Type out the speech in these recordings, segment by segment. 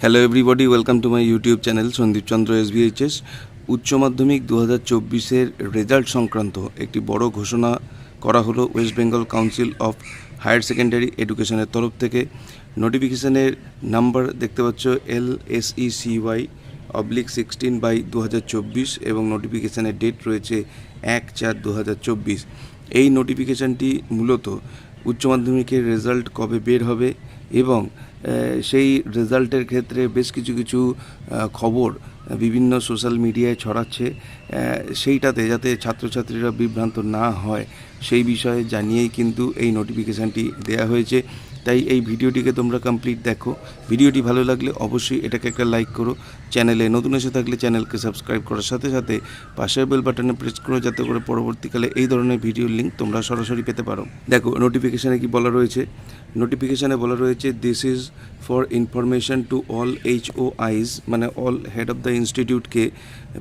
Hello everybody welcome to my YouTube channel Sandip Chandra SBHS উচ্চ মাধ্যমিক দু হাজার চব্বিশের রেজাল্ট সংক্রান্ত একটি বড় ঘোষণা করা হলো West Bengal council of higher secondary এডুকেশনের তরফ থেকে। নোটিফিকেশানের নাম্বার দেখতে পাচ্ছ L S E C Y oblique sixteen by দু হাজার চব্বিশ এবং নোটিফিকেশানের ডেট রয়েছে এক চার দু হাজার চব্বিশ। এই নোটিফিকেশনটি মূলত উচ্চ মাধ্যমিকের রেজাল্ট কবে বের হবে এবং সেই রেজাল্টের ক্ষেত্রে বেশ কিছু কিছু খবর বিভিন্ন সোশ্যাল মিডিয়ায় ছড়াচ্ছে। সেইটাতে যাতে ছাত্রছাত্রীরা বিভ্রান্ত না হয়, সেই বিষয়ে জানিয়েই কিন্তু এই নোটিফিকেশানটি দেয়া হয়েছে। তাই এই ভিডিওটিকে তোমরা কমপ্লিট দেখো। ভিডিওটি ভালো লাগলে অবশ্যই এটাকে একটা লাইক করো। চ্যানেলে নতুন এসে থাকলে চ্যানেলকে সাবস্ক্রাইব করার সাথে সাথে পাশের বেল বাটনে প্রেস করো যাতে করে পরবর্তীকালে এই ধরনের ভিডিওর লিঙ্ক তোমরা সরাসরি পেতে পারো। দেখো নোটিফিকেশানে কি বলা রয়েছে? নোটিফিকেশানে বলা রয়েছে this is for information to all H O Is মানে অল হেড অফ দ্য ইনস্টিটিউটকে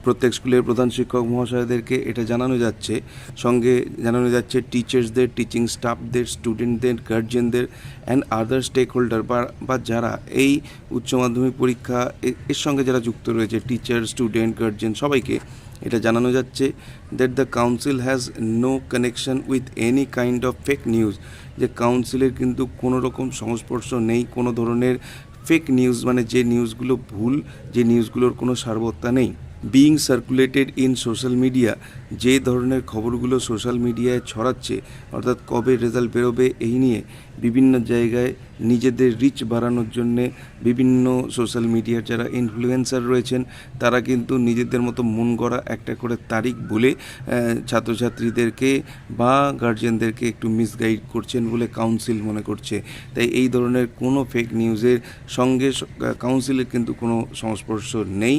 প্রত্যেক স্কুলের প্রধান শিক্ষক মহাশয়দেরকে এটা জানানো যাচ্ছে। সঙ্গে জানানো যাচ্ছে টিচার্সদের টিচিং স্টাফদের স্টুডেন্টদের গার্জিয়ানদের অ্যান্ড আদার স্টেক হোল্ডার বা যারা এই উচ্চ মাধ্যমিক পরীক্ষা এর সঙ্গে যারা যুক্ত রয়েছে টিচার স্টুডেন্ট গার্জেন সবাইকে এটা জানানো যাচ্ছে that the council has no connection with any kind of fake news যে কাউন্সিলের কিন্তু কোনো রকম সংস্পর্শ নেই, কোনো ধরনের ফেক নিউজ মানে যে নিউজগুলো ভুল, যে নিউজগুলোর কোনো সার্বত্তা নেই। Being circulated in social media যে ধরনের খবরগুলো সোশ্যাল মিডিয়ায় ছড়াচ্ছে, অর্থাৎ কবে রেজাল্ট বেরোবে এই নিয়ে বিভিন্ন জায়গায় নিজেদের রিচ বাড়ানোর জন্যে বিভিন্ন সোশ্যাল মিডিয়ার যারা ইনফ্লুয়েন্সার রয়েছেন, তারা কিন্তু নিজেদের মতো মন গড়া একটা করে তারিখ বলে ছাত্রছাত্রীদেরকে বা গার্জেনদেরকে একটু মিসগাইড করছেন বলে কাউন্সিল মনে করছে। তাই এই ধরনের কোনো ফেক নিউজের সঙ্গে কাউন্সিলের কিন্তু কোনো সংস্পর্শ নেই।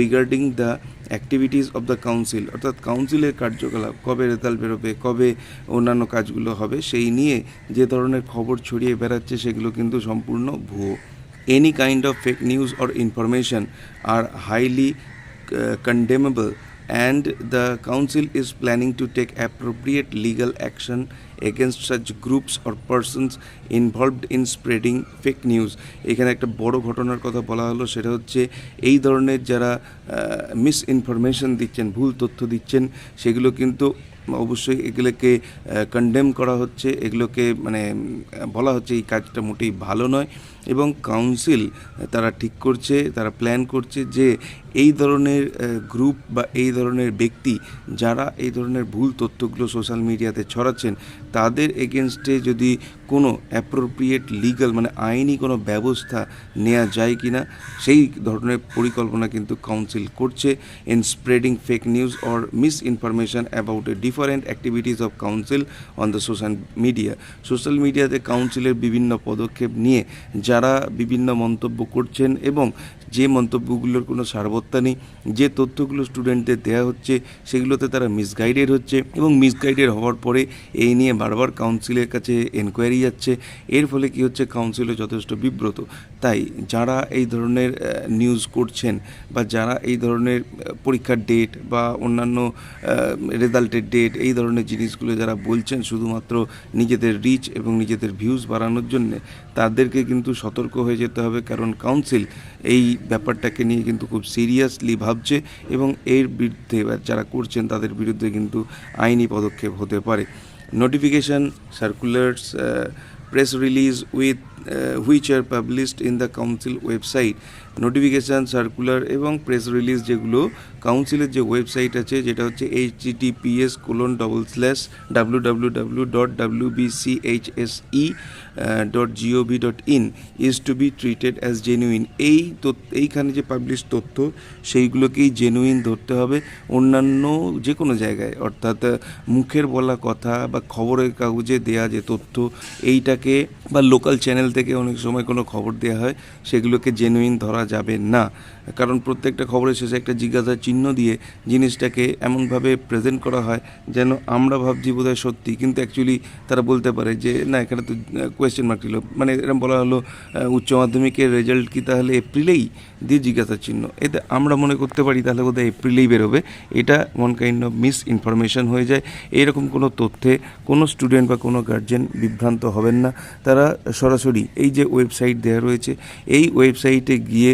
Regarding the activities of the council অর্থাৎ কাউন্সিলের কার্যকলাপ, কবে রেজাল্ট বেরোবে, কবে অন্যান্য কাজগুলো হবে, সেই নিয়ে যে ধরনের খবর ছড়িয়ে বেড়াচ্ছে সেগুলো কিন্তু সম্পূর্ণ ভুয়ো। Any kind of fake news or information are highly condemnable and the council is planning to take appropriate legal action against such groups or persons involved in spreading fake news এখানে একটা বড় ঘটনার কথা বলা হলো সেটা হচ্ছে এই ধরনের যারা মিস ইনফরমেশন দিচ্ছেন ভুল তথ্য দিচ্ছেন সেগুলো কিন্তু অবশ্যই এগুলোকে কন্ডেম করা হচ্ছে। এগুলোকে মানে বলা হচ্ছে এই কাজটা মোটেই ভালো নয়। এবং কাউন্সিল তারা ঠিক করছে, তারা প্ল্যান করছে যে এই ধরনের গ্রুপ বা এই ধরনের ব্যক্তি যারা এই ধরনের ভুল তথ্যগুলো সোশ্যাল মিডিয়াতে ছড়াচ্ছেন, তাদের এগেনস্টে যদি কোনো অ্যাপ্রোপ্রিয়েট লিগাল মানে আইনি কোনো ব্যবস্থা নেওয়া যায় কি না সেই ধরনের পরিকল্পনা কিন্তু কাউন্সিল করছে in spreading fake news or misinformation about a different activities of council on the social media social মিডিয়াতে কাউন্সিলের বিভিন্ন পদক্ষেপ নিয়ে যারা বিভিন্ন মন্তব্য করছেন এবং যে মন্তব্যগুলোর কোনো সারবত্তা নেই, যে তথ্যগুলো স্টুডেন্টদের দেওয়া হচ্ছে, সেগুলোতে তারা মিসগাইডেড হচ্ছে এবং মিসগাইডেড হওয়ার পরে এই নিয়ে বারবার কাউন্সিলের কাছে এনকোয়ারি যাচ্ছে। এর ফলে কি হচ্ছে? কাউন্সিলও যথেষ্ট বিব্রত। তাই যারা এই ধরনের নিউজ করছেন বা যারা এই ধরনের পরীক্ষার ডেট বা অন্যান্য রেজাল্টের ডেট এই ধরনের জিনিসগুলো যারা বলছেন শুধুমাত্র নিজেদের রিচ এবং নিজেদের ভিউজ বাড়ানোর জন্য, তাদেরকে কিন্তু সতর্ক হয়ে যেতে হবে। কারণ কাউন্সিল এই ব্যাপারটাকে নিয়ে কিন্তু খুব সিরিয়াসলি ভাবছে এবং এর বিরুদ্ধে যারা করছেন তাদের বিরুদ্ধে কিন্তু আইনি পদক্ষেপ হতে পারে। Notification circulars press release with which are published in the council website notification circular এবং প্রেস রিলিজ যেগুলো কাউন্সিলের যে ওয়েবসাইট আছে, যেটা হচ্ছে H TPS colon double slash W W W dot W BCHSE dot GOV dot in is to be treated as genuine এই এইখানে যে পাবলিশ তথ্য, সেইগুলোকেই জেনুইন ধরতে হবে। অন্যান্য যে কোনো জায়গায়, অর্থাৎ মুখের বলা কথা বা খবরের কাগজে দেয়া যে তথ্য, এইটাকে বা লোকাল চ্যানেল থেকে অনেক সময় কোনো খবর দেওয়া হয়, সেগুলোকে জেনুইন ধরা যাবে না। কারণ প্রত্যেকটা খবরের শেষে একটা জিজ্ঞাসা চিহ্ন দিয়ে জিনিসটাকে এমনভাবে প্রেজেন্ট করা হয় যেন আমরা ভাবছি বোধহয় সত্যি। কিন্তু অ্যাকচুয়ালি তারা বলতে পারে যে, না, এখানে তো কোয়েশ্চেন মার্ক ছিল। মানে এরকম বলা হলো উচ্চ মাধ্যমিকের রেজাল্ট কি তাহলে এপ্রিলেই দিয়ে জিজ্ঞাসা চিহ্ন। এতে আমরা মনে করতে পারি তাহলে বোধহয় এপ্রিলেই বেরোবে। এটা one kind of misinformation হয়ে যায়। এরকম কোনো তথ্যে কোনো স্টুডেন্ট বা কোনো গার্জেন বিভ্রান্ত হবেন না। তারা সরাসরি এই যে ওয়েবসাইট দেওয়া রয়েছে, এই ওয়েবসাইটে গিয়ে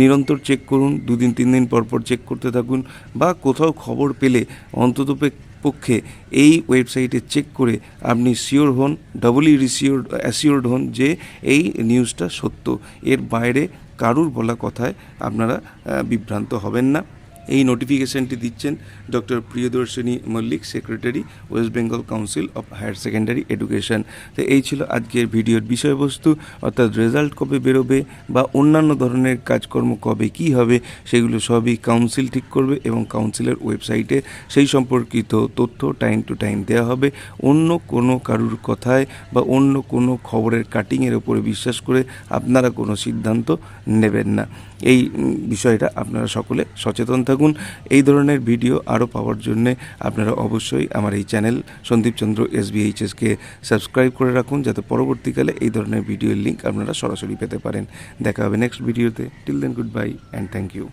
নিরন্তর চেক করুন, দুদিন, তিন দিন পর পর চেক করতে থাকুন বা কোথাও খবর পেলে অন্তত পক্ষে এই ওয়েবসাইটে চেক করে আপনি শিওর হন ডবলি রিসিওর অ্যাসিওর্ড হন যে এই নিউজটা সত্য। এর বাইরে কারুর বলা কথায় আপনারা বিভ্রান্ত হবেন না। এই নোটিফিকেশনটি দিচ্ছেন doctor Priyadarshini Mallick secretary West Bengal council of higher secondary education তো এই ছিল আজকের ভিডিওর বিষয়বস্তু, অর্থাৎ রেজাল্ট কবে বেরোবে বা অন্যান্য ধরনের কাজকর্ম কবে কি হবে, সেগুলো সবই কাউন্সিল ঠিক করবে এবং কাউন্সিলের ওয়েবসাইটে সেই সম্পর্কিত তথ্য টাইম টু টাইম দেওয়া হবে। অন্য কোনো কারুর কথায় বা অন্য কোনো খবরের কাটিংয়ের ওপরে বিশ্বাস করে আপনারা কোনো সিদ্ধান্ত নেবেন না। এই বিষয়টা আপনারা সকলে সচেতন থাকুন এই ধরনের ভিডিও আরও পাওয়ার জন্যে আপনারা অবশ্যই আমার এই চ্যানেল সন্দীপ চন্দ্র এসবিএইচএসকে সাবস্ক্রাইব করে রাখুন, যাতে পরবর্তীকালে এই ধরনের ভিডিওর লিঙ্ক আপনারা সরাসরি পেতে পারেন। দেখা হবে নেক্সট ভিডিওতে till then goodbye and thank you